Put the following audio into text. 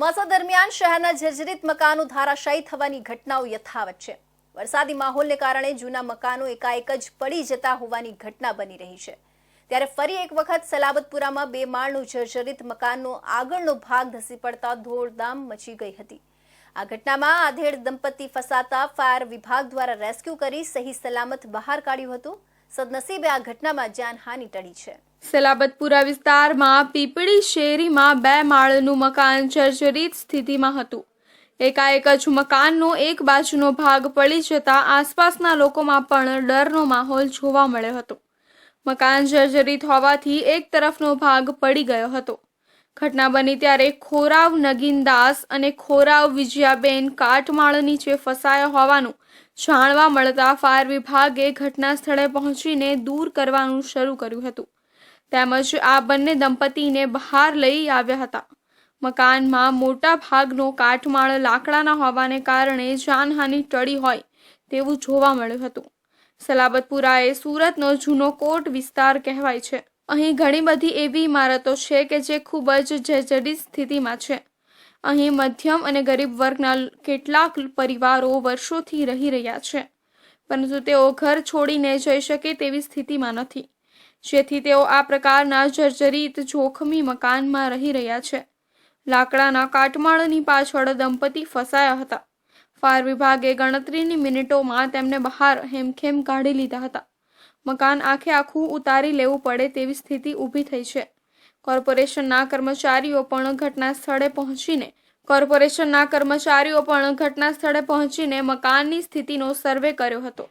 ચોમાસા દરમિયાન શહેરના જર્જરિત મકાનો ધરાશાયી થવાની ઘટનાઓ યથાવત છે. વરસાદી માહોલને કારણે જૂના મકાનો એકાએક જ પડી જતા હોવાની ઘટના બની રહી છે. ત્યારે ફરી એક વખત સલાબતપુરામાં બે માળનું જર્જરિત મકાનનો આગળનો ભાગ ધસી પડતા ધોળધામ મચી ગઈ હતી. આ ઘટનામાં આધેડ દંપતી ફસાતા ફાયર વિભાગ દ્વારા રેસ્ક્યુ કરી સહી સલામત બહાર કાઢ્યું હતું. સદનસીબે આ ઘટનામાં જાનહાનિ ટળી છે. સલાબતપુરા વિસ્તારમાં પીપળી શેરીમાં બે માળનું મકાન જર્જરિત સ્થિતિમાં હતું. એકાએક જ મકાનનો એક બાજુનો ભાગ પડી જતા આસપાસના લોકોમાં પણ ડરનો માહોલ જોવા મળ્યો હતો. મકાન જર્જરિત હોવાથી એક તરફનો ભાગ પડી ગયો હતો. ઘટના બની ત્યારે ખોરાવ નગીનદાસ અને ખોરાવ વિજયાબેન કાટમાળ નીચે ફસાયા હોવાનું જાણવા મળતા ફાયર વિભાગે ઘટના સ્થળે પહોંચીને દૂર કરવાનું શરૂ કર્યું હતું. તેમજ આ બંને દંપતીને બહાર લઈ આવ્યા હતા. મકાનમાં મોટા ભાગનો કાટમાળ લાકડાના હોવાને કારણે જાનહાનિ ટળી હોય તેવું જોવા મળ્યું હતું. સલાબતપુરા એ સુરતનો જૂનો કોટ વિસ્તાર કહેવાય છે. અહીં ઘણી બધી એવી ઇમારતો છે કે જે ખૂબ જ જર્જરિત સ્થિતિમાં છે. અહીં મધ્યમ અને ગરીબ વર્ગના કેટલાક પરિવારો વર્ષોથી રહી રહ્યા છે. પરંતુ તેઓ ઘર છોડીને જઈ શકે તેવી સ્થિતિમાં નથી. જેથી તેઓ આ પ્રકારના જર્જરિત જોખમી મકાનમાં રહી રહ્યા છે. લાકડાના કાટમાળની પાછળ દંપતી ફસાયા હતા. ફાયર વિભાગે ગણતરીની મિનિટોમાં તેમને બહાર હેમખેમ કાઢી લીધા હતા. મકાન આખે આખું ઉતારી લેવું પડે તેવી સ્થિતિ ઊભી થઈ છે. કોર્પોરેશનના કર્મચારીઓ પણ ઘટના સ્થળે પહોંચીને કોર્પોરેશનના કર્મચારીઓ પણ ઘટના સ્થળે પહોંચીને મકાનની સ્થિતિનો સર્વે કર્યો હતો.